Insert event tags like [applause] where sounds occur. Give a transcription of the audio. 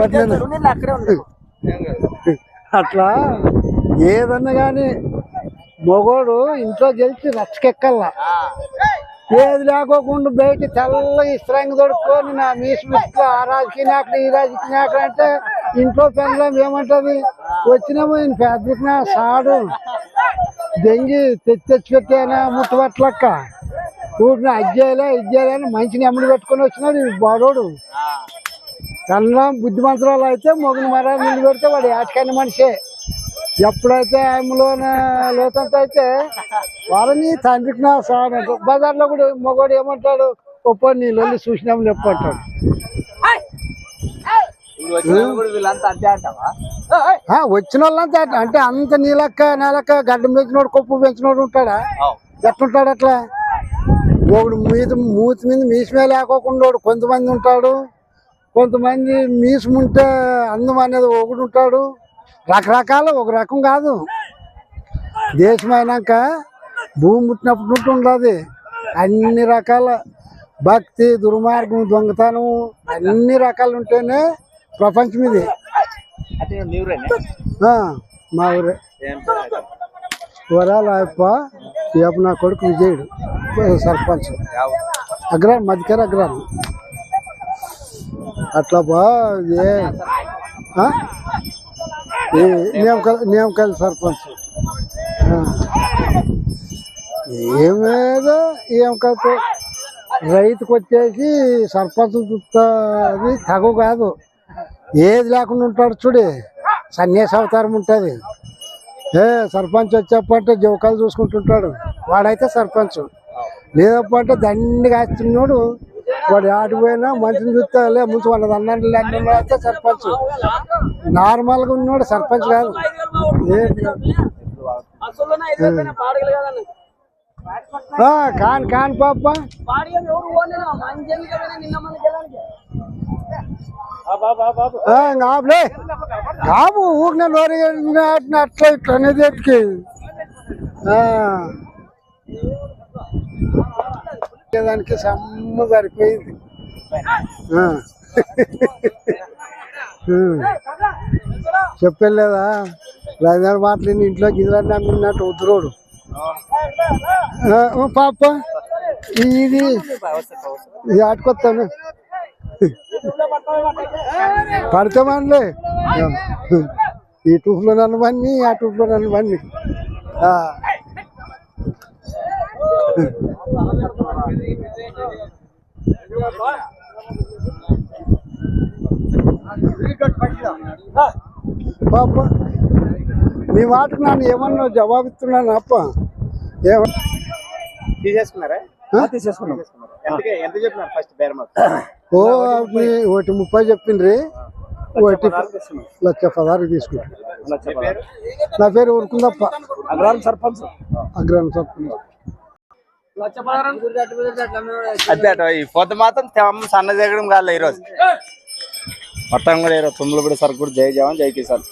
ఉంది అట్లా ఏదన్నా కానీ మొగోడు ఇంట్లో గెలిచి రచ్చకెక్కల్లా. ఏది లేకోకుండా బయట తెల్లగా ఇస్త్రంగా దొడుక్కొని నా మీసు మిట్లు ఆ రాజకీయ నాయకుడు ఈ రాజకీయ నాయకుడు అంటే ఇంట్లో పెళ్ళం ఏమంటది? వచ్చినాము ఈయన పెద్దకినా సాడు. దెంగి తెచ్చి తెచ్చి పెట్టానా ముట్టుబట్లక్క ఊరిని అజ్జేయలే ఇజ్జేయలే అని మంచిని ఎమ్మడి పెట్టుకొని వచ్చినాడు ఈ బాడోడు కన్నం బుద్ధిమంతురాలు అయితే మొగుని మరా నిండి పెడితే వాడు ఏటకైన మనిషే. ఎప్పుడైతే ఆమెలోన లోతంత అయితే వారిని తండ్రికి నా సార్ అంటాడు బజార్లో కూడా మగవాడు ఏమంటాడు? ఒప్ప నీ లొల్లి చూసినాము ఆ, వచ్చిన వాళ్ళంతా. అంటే అంత నీలక్క నెలక్క గడ్డం పెంచినోడు కొప్పు పెంచినోడు ఉంటాడా? ఎట్లుంటాడు అట్లా? ఒకడు మీద మూతి మీద మీసమే లేకోకుండా కొంతమంది ఉంటాడు. కొంతమంది మీసముంటే అందం అనేది ఒకడు ఉంటాడు. రకరకాల ఒక రకం కాదు. దేశం అయినాక భూమి పుట్టినప్పటి నుండి ఉండదు. అన్ని రకాల భక్తి దుర్మార్గం దొంగతనం అన్ని రకాలు ఉంటేనే ప్రపంచం ఇది. మా ఊరే. వరాల అయ్యప్ప రేపు నా కొడుకు విజయుడు సర్పంచ్. అగ్రాన్ మధ్యకర అగ్రాన్ అట్లా బా ఏ నియమకాల సర్పంచ్. ఏమేదో ఏం రైతుకు వచ్చేసి సర్పంచ్ అది తగు కాదు. ఏది లేకుండా ఉంటాడు చూడు సన్యాసి అవతారం ఉంటుంది. ఏ సర్పంచ్ వచ్చేప్పంటే జవకాలు చూసుకుంటుంటాడు. వాడైతే సర్పంచ్. లేదప్ప దండిగా వేస్తున్నాడు వాడు ఆడిపోయినా మంచిని చూస్తే ముందు వాళ్ళ అన్నాడు సర్పంచ్ అయితే సర్పంచ్. నార్మల్గా ఉన్నాడు సర్పంచ్ కాదు. ఆ, కాన్ కాన్ పాప. కాపులే కాపు ఊరిన నోరు అట్లా ఇట్లా అనేది ఎట్టుకి? దానికి సమ్మ సరిపోయింది. ఆ. [laughs] చెప్పలేదా లేదా? మాటలు ఇంట్లో గిజలన్నీ అమ్మినట్టు ఉద్రోడు. పాప ఇది ఇది ఆటుకొస్తాను పడతామనిలే ఈ [laughs] టూప్లో నన్ను బండి ఆ టూప్లో నన్ను బండి పాప నీ మాటకు నన్ను ఏమన్నా జవాబిస్తున్నాను అప్ప? ఏమ తీసేసుకున్నారా? ఆ? తీసేసుకున్నాం. ఎంతకే ఎంత చెప్పినారు ఫస్ట్ బేరమా ఓ ఒకటి ముప్పై చెప్పిండ్రి. ఒకటి లక్ష పదహారు తీసుకుంటాను నా పేరు ఊరుకుందప్ప. అగ్రహారం సర్పంచ్. అగ్రహం సర్పంచ్. అదే అటు ఈ పొద్దు మాత్రం తెమ్మ సన్న జగడం కాలే ఈరోజు. మొత్తం కూడా ఈరోజు తుమ్ములు కూడా సరుకు కూడా జై జవాన్ జై కిసాన్.